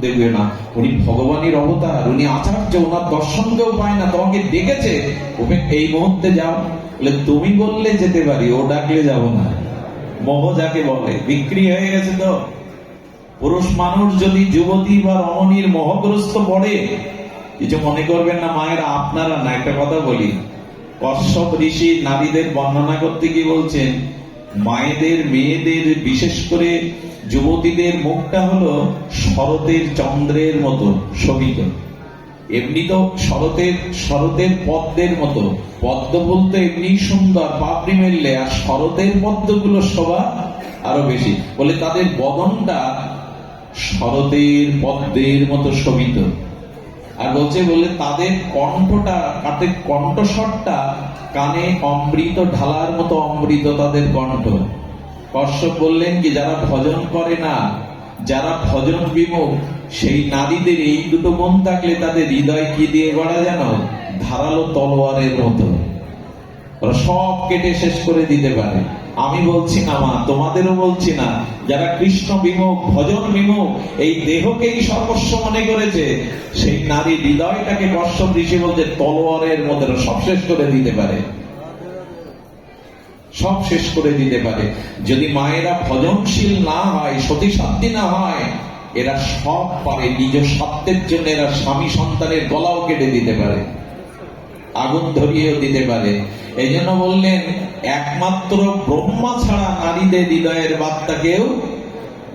দেবে না। উনি ভগবানের অবতার, উনি আচার্য, ওনার দর্শন কেউ পায় না। তোমাকে ডেকেছে। ওকে এই মুহূর্তে যাও। বলে, তুমি বললে যেতে পারি, ও ডাকলে যাব না। মোহ যাকে বলে, বিক্রি হয়ে গেছে তো? পুরুষ মানুষ যদি যুবতী বা রমণীর মোহগ্রস্ত পড়ে, কিছু মনে করবেন না, মায়েরা, আপনারা না, একটা কথা বলি। কশ্যপ ঋষি নারীদের বর্ণনা করতে কি বলছেন মায়েদের, মেয়েদের, বিশেষ করে যুবতীদের মুখটা হলো শরতের চন্দ্রের মতো শোভিত। এমনি তো শরতের শরতের পদ্মের মতো। পদ্ম বলতে এমনি সুন্দর, পাপড়ি মেললে, আর শরতের পদ্মগুলো শোভা আরও বেশি। বলে তাদের বদনটা শরতের পদ্মের মতো শোভিত। আর বলছে বলে তাদের কণ্ঠটা, তাদের কণ্ঠস্বরটা কানে অমৃত, ঢালার মতো অমৃত তাদের কণ্ঠ। কশ্যপ বললেন কি, যারা ভজন করে না, যারা ভজন বিমুখ, সেই নারীদের এই দুটো মন থাকলে তাদের হৃদয় কি দিয়ে গড়া যেন? ধারালো তলোয়ারের মতো। ওরা সব কেটে শেষ করে দিতে পারে। আমি বলছি না, মা, তোমাদেরও বলছি না। যারা কৃষ্ণ বিমুখ, ভজন বিমুখ, এই দেহকেই সর্বস্ব মনে করেছে, সেই নারী হৃদয়টাকে কশ্যপ ঋষি বলছে, তলোয়ারের মধ্যে সব শেষ করে দিতে পারে। সব শেষ করে দিতে পারে। যদি মায়েরা ভজনশীল না হয় সতী সাধ্যী না হয়, এরা সব পারে, নিজ সত্যের জন্য এরা স্বামী সন্তানের গলাও কেটে দিতে পারে। আগুন ধরিয়েও দিতে পারে। এই জন্য বললেন, একমাত্র ব্রহ্মা ছাড়া নারীদের হৃদয়ের বার্তা কেউ?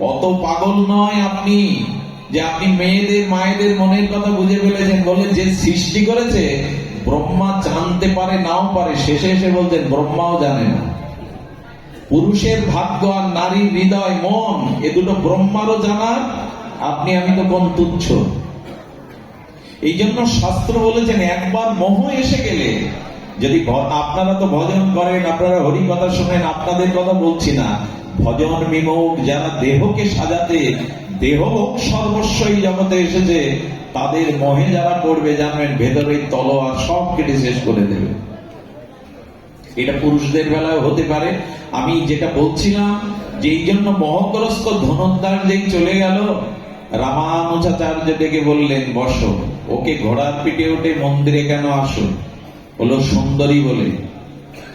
অত পাগল নয় আপনি, যে আপনি মেয়েদের, মায়েদের মনের কথা বুঝে ফেলেছেন বলে যে সৃষ্টি করেছে, ব্রহ্মা জানতে পারে, নাও পারে। শেষে এসে বলতেন ব্রহ্মাও জানে না। পুরুষের ভাগ্য আর নারীর হৃদয় মন, এ দুটো ব্রহ্মারও জানার, আপনি, আমি তো কোন তুচ্ছ। এই জন্য শাস্ত্র বলেছেন একবার মোহ এসে গেলে, যদি আপনারা তো ভজন করেন, আপনারা হরি কথা শোনেন, আপনাদের কথা বলছি না। ভজন বিমুখ যারা দেহকে সাজাতে, দেহ সর্বস্বই জগতে এসেছে, তাদের মোহে যারা পড়বে জানবেন, ভেতরের তলোয়ার সব কেটে শেষ করে দেবে। এটা পুরুষদের বেলায় হতে পারে। আমি যেটা বলছিলাম যে এই জন্য মহগ্রস্ত ধনুদ্দার যেই চলে গেল, রামানুজাচার্য ডেকে বললেন, বস। ওকে ঘোড়ার পিঠে উঠে মন্দিরে কেন আসো? বলো, সুন্দরী বলে।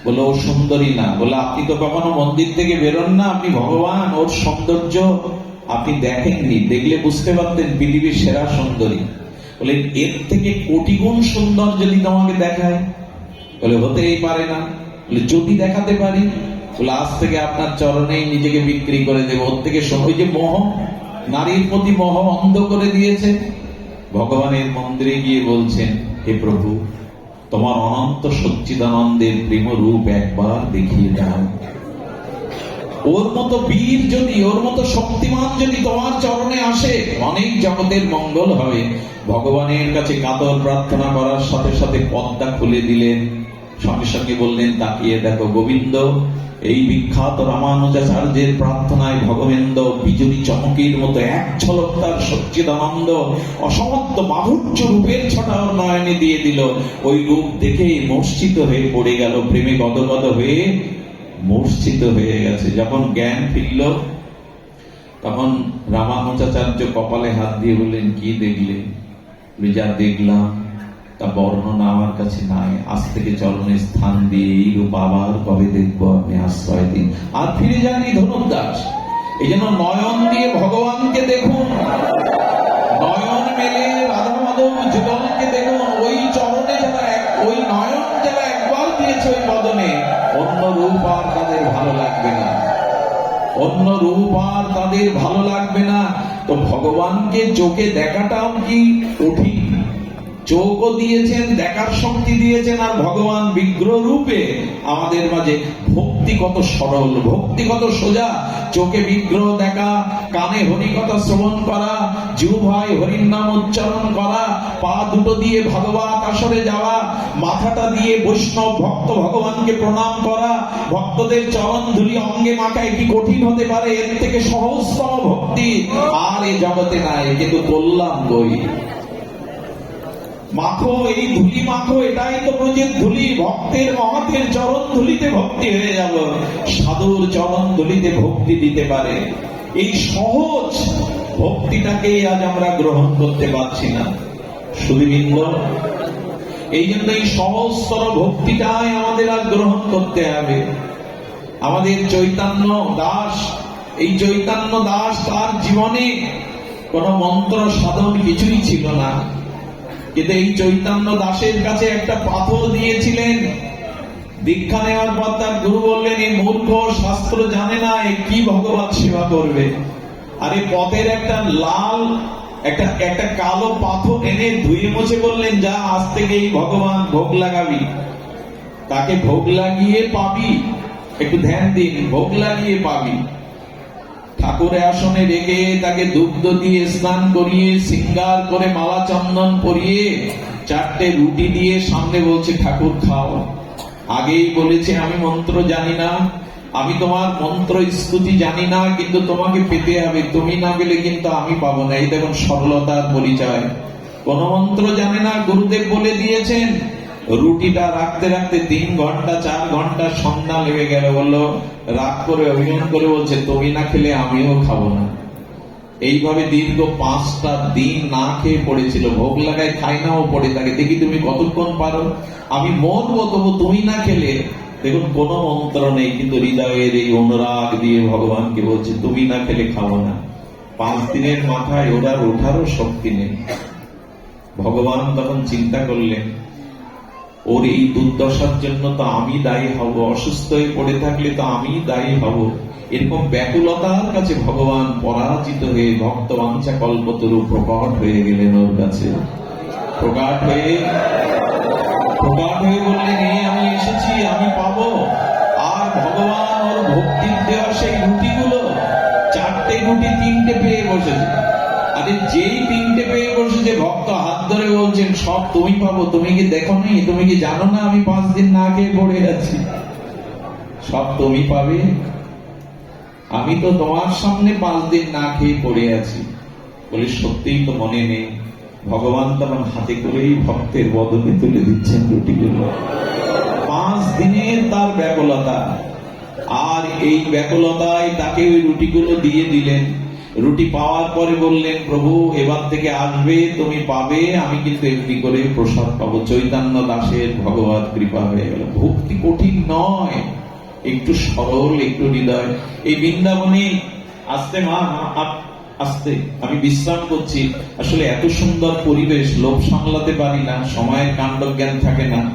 বলো, ও সুন্দরী না। বলে, আপনি তো কখনো মন্দির থেকে বেরোন না। আপনি ভগবান, ওর সৌন্দর্য আপনি দেখেননি। দেখলে বুঝতে পারতেন পৃথিবীর সেরা সুন্দরী। বলে, এর থেকে কোটি গুণ সুন্দর যদি তোমাকে দেখায়, বলে, হতেই পারে না। বলে, যদি দেখাতে পারি, বলে, আজ থেকে আপনার চরণেই নিজেকে বিক্রি করে দেবো। ওর থেকে যে মোহ, নারীর প্রতি মোহ অন্ধ করে দিয়েছে ভগবানের মন্দিরে গিয়ে বলছেন, হে প্রভু, তোমার অনন্ত সচ্চিদানন্দের প্রেম রূপ একবার দেখিয়ে দাও। ওর মতো বীর যদি, ওর মতো শক্তিমান যদি তোমার চরণে আসে, অনেক জগতের মঙ্গল হবে। ভগবানের কাছে কাতর প্রার্থনা করার সাথে সাথে পদ্মা খুলে দিলেন। সঙ্গে সঙ্গে বললেন, তাকিয়ে দেখো গোবিন্দ, এই বিখ্যাত রামানুজাচার্যের প্রার্থনায় ভগবেন্দ বিজুলি চমকের মতো এক ঝলক তার সচ্চিদানন্দ অসমত্ব মাধুর্য রূপের ছটা নয়নে দিয়ে দিল। ওই রূপ দেখে মূর্ছিত হয়ে পড়ে গেল, প্রেমে গদগদ হয়ে মূর্ছিত হয়ে গেছে। যখন জ্ঞান ফিরল, তখন রামানুজাচার্য কপালে হাত দিয়ে বললেন, কি দেখলে? যা দেখলাম তা বর্ণনা আমার কাছে নাই। আজ থেকে চরণে স্থান দিয়ে এই রূপ আবার কবে দেখব আপনি আশ্রয় দিন? আর ফিরে যাননি ধনুর্দাস এই জন্য নয়ন দিয়ে ভগবানকে দেখুন। নয়ন মেলে রাধা মাধব যুগলকে দেখুন। ওই চরণে যারা ওই নয়ন যারা একবার দিয়েছে ওই বদনে। অন্য রূপ আর তাদের ভালো লাগবে না। অন্য রূপ আর তাদের ভালো লাগবে না। তো ভগবানকে চোখে দেখাটাও কি কঠিন? চোখও দিয়েছেন, দেখার শক্তি দিয়েছেন, আর ভগবান বিগ্রহ রূপে আমাদের মাঝে ভক্তি কত সরল, ভক্তি কত সোজা। চোখে বিগ্রহ দেখা, কানে হরিকথা শ্রবণ করা, জিহ্বায় হরির নাম উচ্চারণ করা, পা দুটো দিয়ে ভগবান আসরে যাওয়া, মাথাটা দিয়ে বৈষ্ণব ভক্ত ভগবানকে প্রণাম করা, ভক্তদের চরণ ধুলি অঙ্গে মাখায় কি কঠিন হতে পারে, এর থেকে সহজতম ভক্তি। আর এ জগতে নাই, কিন্তু বললাম বই। মাখো, এই ধুলি মাখো, এটাই তো ব্রজের ধুলি। ভক্তের মহাতের চরণ ধুলিতে ভক্তি হয়ে যাব। সাধুর চরণ ধুলিতে ভক্তি দিতে পারে। এই সহজ ভক্তিটাকে আজ আমরা গ্রহণ করতে পারছি না। সুদীবৃন্দ এই জন্য এই সহস্তর ভক্তিটাই আমাদের আজ গ্রহণ করতে হবে। আমাদের চৈতন্য দাস, এই চৈতন্য দাস তার জীবনে কোন মন্ত্র সাধন কিছুই ছিল না। কিন্তু এই চৈতন্য দাসের কাছে একটা পাথর দিয়েছিলেন। দীক্ষা নেওয়ার পর তার গুরু বললেন এই মূর্খ, শাস্ত্র জানে না কি ভগবান সেবা করবে? আর এই পথের একটা লাল, একটা একটা কালো পাথর এনে ধুয়ে মুছে বললেন, যা আজ থেকে এই ভগবান ভোগ লাগাবি। তাকে ভোগ লাগিয়ে পাবি। একটু ধ্যান দিন, ভোগ লাগিয়ে পাবি। ঠাকুরের আসনে রেখে তাকে দুগ্ধ দিয়ে স্নান করিয়ে, সিঙ্গার করে মালা চন্দন পরিয়ে চারটে রুটি দিয়ে সামনে বলছে, ঠাকুর, খাও। আগেই বলেছে, আমি মন্ত্র জানি না, আমি তোমার মন্ত্র স্তুতি জানি না, কিন্তু তোমাকে পেতে হবে। তুমি না গেলে কিন্তু আমি পাবো না। এই দেখুন সরলতার পরিচয়। কোন মন্ত্র জানে না, গুরুদেব বলে দিয়েছেন রুটিটা রাখতে রাখতে তিন ঘণ্টা, চার ঘণ্টা সন্ধ্যা লেগে গেল, বলল, রাগ করে অভিমান করে বলছে, তুমি না খেলে আমিও খাব না। এইভাবে দীর্ঘ পাঁচটা দিন না খেয়ে পড়েছিল। ভোগ লাগায় খাই নাও পড়ে থাকে। দেখি তুমি কতক্ষণ পারো? আমি মরবো তবু তুমি না খেলে? দেখুন, কোন মন্ত্র নেই, কিন্তু হৃদয়ের এই অনুরাগ দিয়ে ভগবানকে বলছে, তুমি না খেলে খাব না। পাঁচ দিনের মাথায় ওরা ওঠারও শক্তি নেই। ভগবান তখন চিন্তা করলেন ওর এই দুর্দশার জন্য তো আমি দায়ী হব, অসুস্থ হয়ে পড়ে থাকলে তো আমি দায়ী হব। এরকম ব্যাকুলতার কাছে ভগবান পরাজিত হয়ে ভক্ত বাঞ্ছা কল্পতরু প্রকট হয়ে গেলেন ওর কাছে। প্রকাট হয়ে প্রকাট হয়ে বললেন, এই আমি এসেছি, আমি পাবো। আর ভগবান ওর ভক্তির দেওয়া সেই রুটিগুলো চারটে রুটি তিনটে পেয়ে বসেছে। আরে যেই তিনটে পেয়ে বসেছে ভক্ত, হাত ধরে বলছেন, সব তুমি পাবো। তুমি কি দেখো নি তুমি কি জানো না আমি পাঁচ দিন না খেয়ে পড়ে আছি? সব তুমি পাবে। আমি তো তোমার সামনে পাঁচ দিন না খেয়ে পড়ে আছি। বলে সত্যিই তো মনে নেই। ভগবান তখন হাতে করেই ভক্তের বদলে তুলে দিচ্ছেন রুটিগুলো পাঁচ দিনের তার ব্যাকুলতা। আর এই ব্যাকুলতায় তাকে ওই রুটিগুলো দিয়ে দিলেন। রুটি পাওয়ার পরে বললেন, প্রভু, এবার থেকে আসবে, তুমি পাবে। আমি কিন্তু এমনি করে প্রসাদ পাবো। চৈতন্য দাসের ভগবত কৃপা হয়ে গেল। ভক্তি কঠিন নয়। একটু সরল, একটু হৃদয়। এই বৃন্দাবনে আসতে, মা আসতে। আমি বিশ্রাম করছি। আসলে এত সুন্দর পরিবেশ, লোভ সামলাতে পারি না। সময়ের কাণ্ড জ্ঞান থাকে না।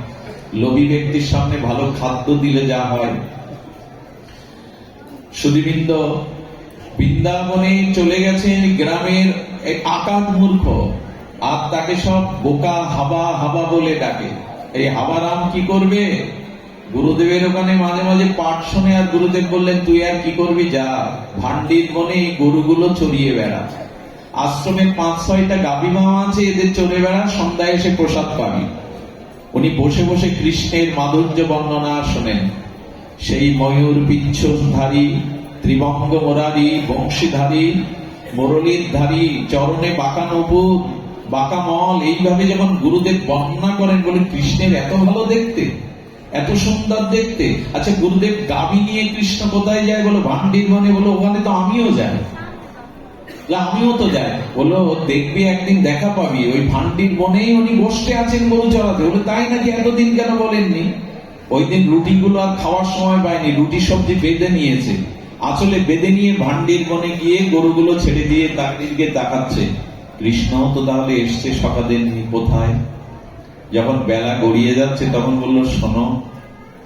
লোভী ব্যক্তির সামনে ভালো খাদ্য দিলে যা হয়। সুদীবৃন্দ বৃন্দাবনে চলে গেছেন গ্রামের এক আকাশ মূর্খ। আর তাকে সব বোকা হাবা হাবা বলে ডাকে। এই হাবারাম কি করবে? গুরুদেবের ওখানে মাঝে মাঝে পাঠ শুনে আর গুরুদেব বললেন, তুই আর কি করবি? যা, ভান্ডির বনে এই গরুগুলো চড়িয়ে বেড়া আশ্রমে পাঁচ ছয়টা গাভী মা আছে, এদের চড়ে বেড়া সন্ধ্যায় এসে প্রসাদ পাবি। উনি বসে বসে কৃষ্ণের মাধুর্য বর্ণনা শোনেন। সেই ময়ূর বিচ্ছুধারী ত্রিভঙ্গ মোরারি বংশীধারী মুরলীর ধারী চরণে বাঁকা নপুর বাঁকা মল এইভাবে যখন গুরুদেব বর্ণনা করেন বলে কৃষ্ণের এত ভালো দেখতে, এত সুন্দর দেখতে। আচ্ছা গুরুদেব গাবি নিয়ে কৃষ্ণ কোথায় যায় বলো? ভান্ডির মানে বলো? ওখানে তো আমিও যাই। আমিও তো যাই। বলল দেখবি একদিন, দেখা পাবি। ওই ভান্ডির বনেই উনি বসতে আছেন গরু চড়াতে। বলে, তাই নাকি এতদিন কেন বলেননি? ওই দিন রুটিগুলো আর খাওয়ার সময় পায়নি রুটি সবজি বেঁধে নিয়েছে। আসলে বেঁধে নিয়ে ভান্ডির বনে গিয়ে গরুগুলো ছেড়ে দিয়ে তার তাকাচ্ছে। কৃষ্ণ তো তাহলে এসছে সকালের কোথায়? যখন বেলা গড়িয়ে যাচ্ছে তখন বলল, শোনো,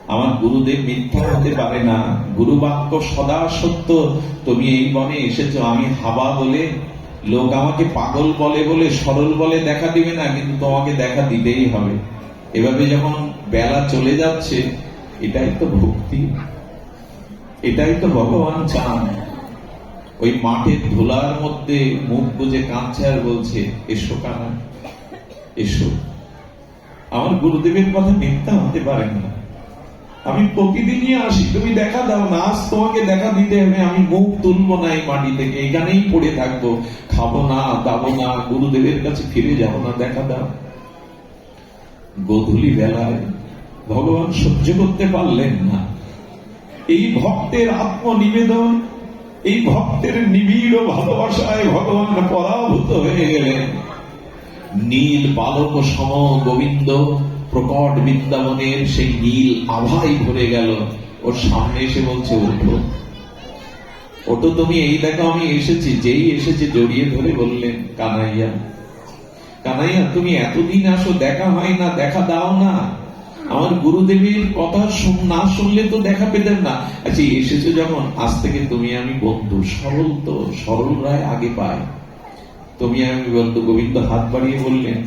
আমার গুরুদেব মিথ্যা হতে পারে না। গুরু বাক্য সদা সত্য। তুমি এই বনে এসেছ, আমি হাবা বলে। লোক আমাকে পাগল বলে বলে, সরল বলে দেখা দিবে না, কিন্তু তোমাকে দেখা দিতেই হবে। এভাবে যখন বেলা চলে যাচ্ছে, এটাই তো ভক্তি। এটাই তো ভগবান চান। ওই মাঠের ধুলার মধ্যে মুখ বুঝে কাঁদছে আর বলছে, এসো কানা, এসো। আমার গুরুদেবের কথা মিথ্যা হতে পারে না। আমি প্রতিদিনই আসি, তুমি দেখা দাও না, আজ তোমাকে দেখা দিতে হবে আমি মুখ তুলবো না এই মাটি থেকে এখানেই পড়ে থাকব। খাব না, দাবো না, গুরুদেবের কাছে ফিরে যাব না, দেখা দাও। গোধূলি বেলায় ভগবান সহ্য করতে পারলেন না। এই ভক্তের আত্মনিবেদন, এই ভক্তের নিবিড় ভালোবাসায় ভগবান পরাভূত হয়ে গেলেন। নীল বালক সম গোবিন্দ প্রকট বৃন্দাবনের সেই নীল আভাই ভরে গেল। ওর সামনে এসে বলছে, ওঠো। ওটো তুমি, এই দেখো, আমি এসেছি। যেই এসেছে জড়িয়ে ধরে বললেন, কানাইয়া কানাইয়া, তুমি এতদিন আসো, দেখা হয় না, দেখা দাও না। আমার গুরুদেবীর কথা না শুনলে তো দেখা পেতেন না। আচ্ছা এসেছ যখন, আজ থেকে তুমি আমি বন্ধু, সরল তো, সরল রায় আগে পায়। তুমি আমি বন্ধু গোবিন্দ হাত বাড়িয়ে বললেন,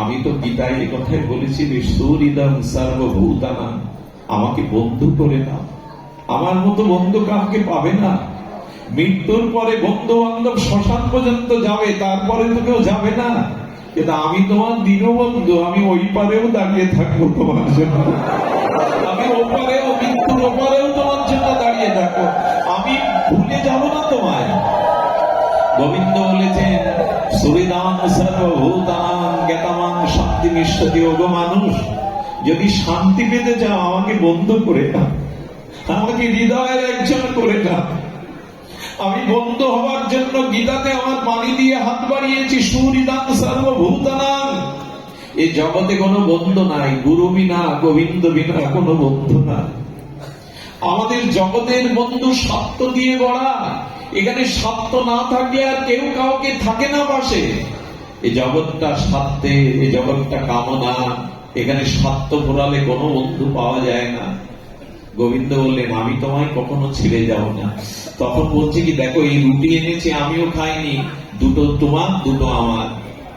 আমি তো গীতায় এ কথাই বলেছি সুরিদম সর্বভূতানা আমাকে বন্ধু করে না আমার মতো বন্ধু কাউকে পাবে না। মৃত্যুর পরে বন্ধু বান্ধব শ্মশান পর্যন্ত যাবে, তারপরে তো কেউ যাবে না। কিন্তু আমি তোমার দীনবন্ধু আমি ওই পারেও দাঁড়িয়ে থাকব তোমার জন্য। আমি ওপারেও মৃত্যুর ওপারেও তোমার জন্য দাঁড়িয়ে থাকব। আমি ভুলে যাব না তোমায়। গোবিন্দ বলেছেন, সুরিদান সর্বভূতান জ্ঞাতামান শান্তি নিঃসতি ওগো মানুষ। যদি শান্তি পেতে চাও, আমাকে বন্ধ করে না আমাকে হৃদয়ের একজন করে না আমি বন্ধ হওয়ার জন্য গীতাতে আমার পানি দিয়ে হাত বাড়িয়েছি সুরিদান সর্বভূতানাং এই জগতে কোনো বন্ধু নাই, গুরু বিনা, গোবিন্দ বিনা কোনো বন্ধু নাই। আমাদের জগতের বন্ধু সত্য দিয়ে গড়া, এখানে সত্য না থাকলে আর কেউ কাউকে থাকে না পাশে। এই জগৎটা সত্যে এই জগৎটা কামনা, এখানে সত্য ঘোরালে কোনো বন্ধু পাওয়া যায় না। গোবিন্দ বললেন, আমি তোমায় কখনো ছেড়ে যাব না। তখন বলছে কি, দেখো, এই রুটি এনেছি, আমিও খাইনি। দুটো তোমার, দুটো আমার।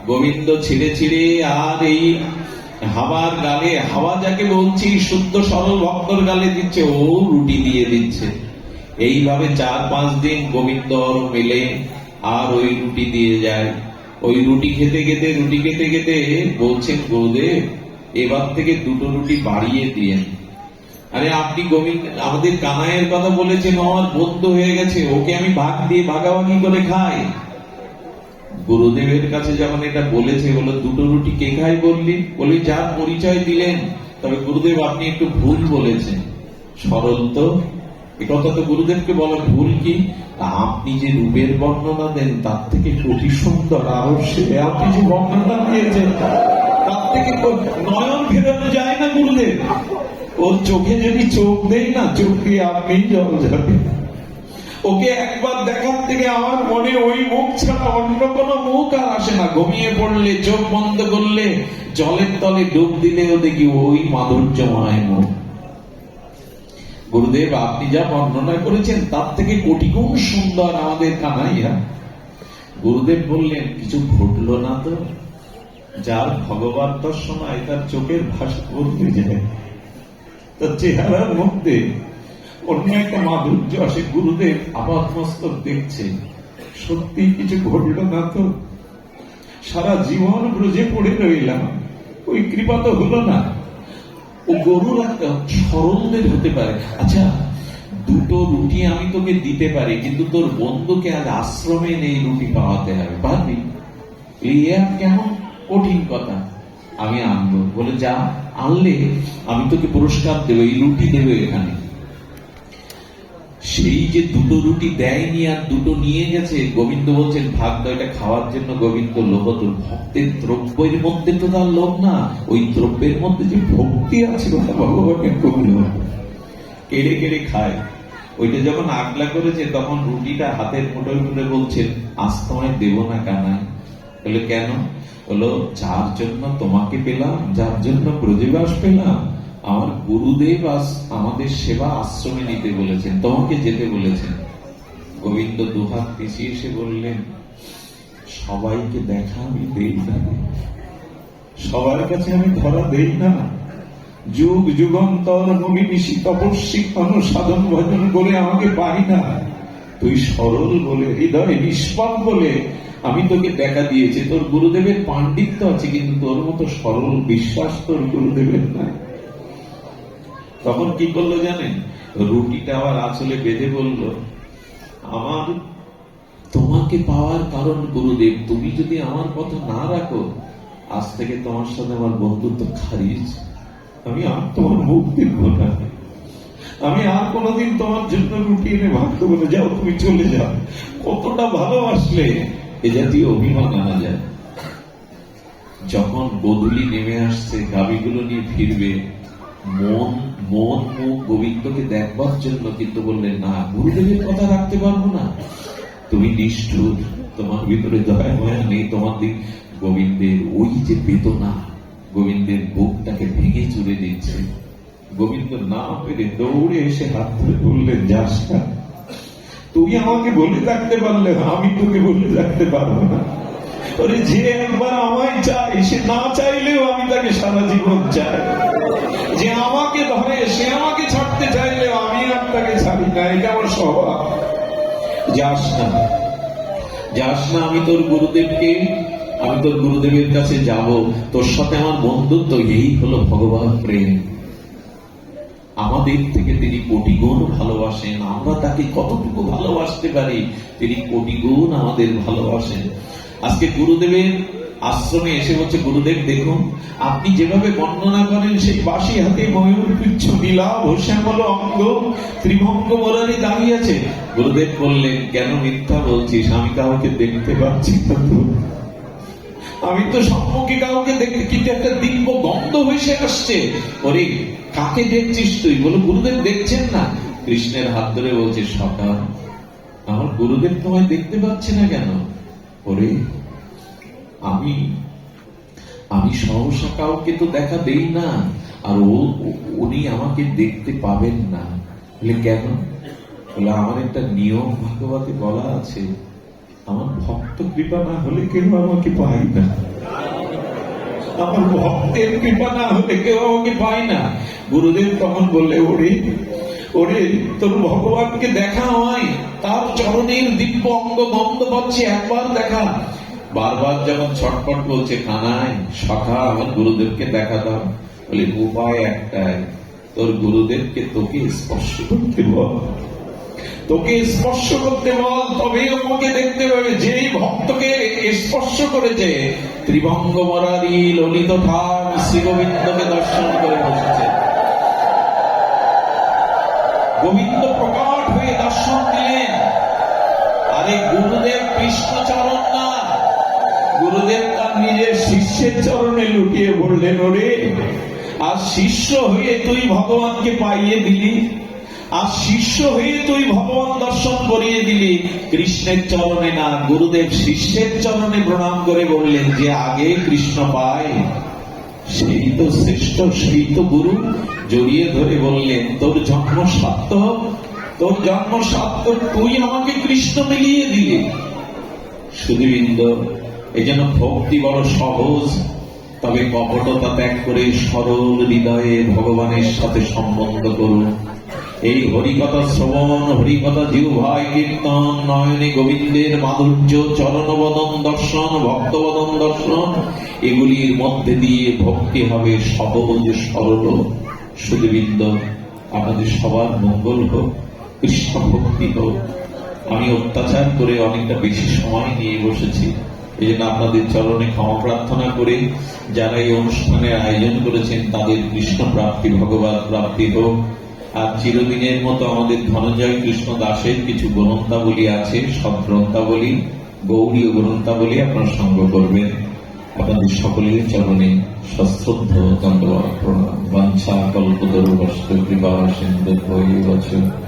গোবিন্দ ছেড়ে ছেড়ে আর এই হাওয়ার গালে, হাওয়া যাকে বলছি, শুদ্ধ সরল ভক্তর গালে দিচ্ছে, ও রুটি দিয়ে দিচ্ছে। এইভাবে চার পাঁচ দিন গোবিন্দ মেলে আর ওই রুটি দিয়ে যায়। ওই রুটি খেতে খেতে, রুটি খেতে খেতে বলছেন, গুরুদেব, এবার থেকে দুটো রুটি বাড়িয়ে দিয়েন। আরে আপনি গোবিন্দ, আমাদের কানাইয়ের কথা বলেছেন আমার বন্ধু হয়ে গেছে, ওকে আমি ভাগ দিয়ে ভাগাভাগি করে খাই। গুরুদেবের কাছে যখন এটা বলেছে বলো দুটো রুটি কে খায় বললি? বলি যার পরিচয় দিলেন। তবে গুরুদেব, আপনি একটু ভুল বলেছেন। সরল তো, এ কথা তো গুরুদেবকে বলা ভুল কি? আপনি যে রূপের বর্ণনা দেন, তার থেকে কোটি সুন্দর। আরও আপনি যে বর্ণনা দিয়েছেন, তার থেকে নয়ন ফেরানো যায় না গুরুদেব। ওর চোখে যদি চোখ দেই না, চোখ দিয়ে আপনি জল যাবে ওকে একবার দেখার থেকে আমার মনে ওই মুখ ছাড়া অন্য কোনো মুখ আর আসে না। ঘুমিয়ে পড়লে, চোখ বন্ধ করলে, জলের তলে ডুব দিলেও দেখি ওই মাধুর্যময় মুখ। গুরুদেব, আপনি যা বর্ণনা করেছেন, তার থেকে কোটি গুণ সুন্দর আমাদের কানাইয়া গুরুদেব বললেন, কিছু ঘটলো না তো? যার ভগবান দর্শন হয় তার চোখের ভাষা বদলে যায়। তার চেহারার মধ্যে অন্য একটা মাধুর্য আসে, গুরুদেব আবার মস্তক দেখছে। সত্যি কিছু ঘটলো না তো? সারা জীবন ব্রজে পড়ে রইলাম। ওই কৃপা তো হলো না। ও গরুর একটা সরলদের হতে পারে। আচ্ছা দুটো রুটি আমি তোকে দিতে পারি, কিন্তু তোর বন্ধুকে আজ আশ্রমে নেই রুটি পাওয়াতে হবে পারবি? এই এক কেমন কঠিন কথা। আমি আনব। বলে যা। আনলে আমি তোকে পুরস্কার দেবো, এই রুটি দেবে এখানে। সেই যে দুটো রুটি দেয়নি আর দুটো নিয়ে গেছে, গোবিন্দ বলছেন ভাগ দাও এটা খাওয়ার জন্য গোবিন্দ লোভ ভক্তের দ্রব্যের মধ্যে তো তার লোভ না। ওই দ্রব্যের মধ্যে যে ভক্তি আছে ওটা ভগবানের কবুল কেড়ে কেড়ে খায়। ওইটা যখন আগলা করেছে, তখন রুটিটা হাতের মুঠোয় মুঠে বলছেন আজ তোমায় দেব না কানা বলে, কেন? হলো, যার জন্য তোমাকে পেলাম, যার জন্য ব্রজবাস পেলাম, আমার গুরুদেব আমাদের সেবা আশ্রমে নিতে বলেছেন, তোমাকে যেতে বলেছেন। গোবিন্দ দুহাত পিছিয়ে এসে বললেন, সবাইকে দেখা আমি দেই না সবার কাছে আমি ধরা দেই না। যুগ যুগান্তর ভূমি নিশি তপস্বী সাধন ভজন করে আমাকে পাই না। তুই সরল বলে, হৃদয় নিষ্পাপ বলে আমি তোকে দেখা দিয়েছি, তোর গুরুদেবের পাণ্ডিত্য আছে, কিন্তু তোর মতো সরল বিশ্বাস তোর গুরুদেবের নাই। তখন কি করল জানেন? রুটিটা আবার আসলে বেঁধে বলল, আমার, তোমাকে পাওয়ার কারণ গুরুদেব, তুমি যদি আমার কথা না রাখো, আজ থেকে তোমার সাথে আমার বন্ধুত্ব খারিজ। আমি আর তোমার মুখ দেখব না। আমি আর কোনোদিন তোমার জন্য রুটি এনে দেবো না। যাও, তুমি চলে যাও। কতটা ভালোবাসলে। এ জাতীয় অভিমান আনা যায় যখন বদলি নেমে আসছে, গাবিগুলো নিয়ে ফিরবে, মন মন, মুখ গোবিন্দকে দেখবার জন্য কিন্তু বললেন, না, গুরুদেবের কথা রাখতে পারব না। তুমি নিষ্ঠুর, তোমার ভিতরে দয়া, মায়া নেই, তোমার দিক। গোবিন্দের ওই যে বেদনা, গোবিন্দের বুকটাকে ভেঙে চুরে দিচ্ছে গোবিন্দ না পেরে দৌড়ে এসে হাত ধরে বললেন, যাস না তুই আমাকে বলে থাকতে পারলে আমি তোকে বলে থাকতে পারব না। যে একবার আমায় চাই সে না চাইলেও আমি তাকে সারা জীবন চাই। যে আমাকে ধরে, সে আমাকে ছাড়তে চাইলেও আমি আর তাকে ছাড়ি না, এটা আমার স্বভাব। যাস না যাস না, আমি তোর গুরুদেবকে, আমি তোর গুরুদেবের কাছে যাব। তোর সাথে আমার বন্ধুত্ব, এই হলো ভগবান প্রেম। আমাদের থেকে তিনি কোটি গুণ ভালোবাসেন। আমরা তাকে কতটুকু ভালোবাসতে পারি, তিনি কোটি গুণ আমাদের ভালোবাসেন। আজকে গুরুদেবের আশ্রমে এসে বলছে, গুরুদেব, দেখুন, আপনি যেভাবে বর্ণনা করেন, সেই বাসি হাতে ময়ূর পিচ্ছ নীলাভ শ্যামল অঙ্গ, ত্রিভঙ্গ মোরারি দাঁড়িয়ে আছে। গুরুদেব বললেন, কেন মিথ্যা বলছিস? আমি কাউকে দেখতে পাচ্ছি আমি তো সম্মুখে কাউকে দেখতে, কিন্তু একটা দিব্য গন্ধ ভেসে আসছে। ওরে কাকে দেখছিস তুই? বলো গুরুদেব দেখছেন না? কৃষ্ণের হাত ধরে বলছে, সকাল। আমার গুরুদেব তোমায় দেখতে পাচ্ছে না কেন? ওরে, আমি আমি সহসা কাউকে তো দেখা দেই না, আর ও, উনি আমাকে দেখতে পাবেন না। বলে, কেন? বলে, আমার একটা নিয়ম ভাগবতে বলা আছে, আমার ভক্ত কৃপা না হলে কেউ আমাকে পাই না। আমার ভক্তের কৃপা না হলে কেউ আমাকে পায় না। গুরুদেব তখন বললে, ওরে ওরে, তোর ভগবানকে দেখা হয়। তার চরণের দিব্য অঙ্গ গন্ধ পাচ্ছে, একবার দেখা। বারবার যেমন ছটপট বলছে, কানাই, সখা, আমার গুরুদেবকে দেখা দাও। বলে, উপায় একটাই, তোর গুরুদেবকে তোকে স্পর্শ করতে বল। তোকে স্পর্শ করতে বল তবেই আমাকে দেখতে পাবে যেই ভক্তকে স্পর্শ করেছে, ত্রিভঙ্গ মরারি ললিত ঠাম শ্রী দর্শন করে বসেছে। গোবিন্দ প্রকট হয়ে দর্শন দিলেন। আরে গুরুদেব কৃষ্ণ চরণ না। গুরুদেব তার নিজের শিষ্যের চরণে লুটিয়ে বললেন, ওরে, আর শিষ্য হয়ে তুই ভগবানকে পাইয়ে দিলি। আর শিষ্য হয়ে তুই ভগবান দর্শন করিয়ে দিলি। কৃষ্ণের চরণে না, গুরুদেব শিষ্যের চরণে প্রণাম করে বললেন যে, আগে কৃষ্ণ পায়। সেই তো শ্রেষ্ঠ সেই গুরু জড়িয়ে ধরে বললেন, তোর জন্ম সাত্য তোর জন্ম সাত্য তুই আমাকে কৃষ্ণ মিলিয়ে দিলি। সুধীবৃন্দ এই জন্য ভক্তি বড় সহজ, তবে কপটতা ত্যাগ করে সরল হৃদয়ে ভগবানের সাথে সম্বন্ধ করুন। এই হরিকথা শ্রবণ, হরিকথা জিহ্বায় কীর্তন, নয়নে গোবিন্দের মাধুর্য, চরণবদন দর্শন, ভক্তবদন দর্শন, এগুলির মধ্যে দিয়ে ভক্তি হবে সহজ সরল। সুদীবৃন্দ আমাদের সবার মঙ্গল হোক কৃষ্ণ ভক্তি হোক। আমি অত্যাচার করে অনেকটা বেশি সময় নিয়ে বসেছি। এই জন্য আপনাদের চরণে ক্ষমা প্রার্থনা করে, যারা এই অনুষ্ঠানের আয়োজন করেছেন, তাদের কৃষ্ণ প্রাপ্তি ভগবান প্রাপ্তি হোক। আর চিরদিনের মতো আমাদের ধনঞ্জয় কৃষ্ণ দাসের কিছু গ্রন্থাবলী আছে, সব গ্রন্থাবলী, গৌরীয় গ্রন্থাবলী আপনারা সংগ্রহ করবেন। আপনাদের সকলের চরণে সশ্রদ্ধ দণ্ডবাদ প্রণাম। বাঞ্ছা কল্পতরু বস্ত্র কৃপা সিন্ধু বছর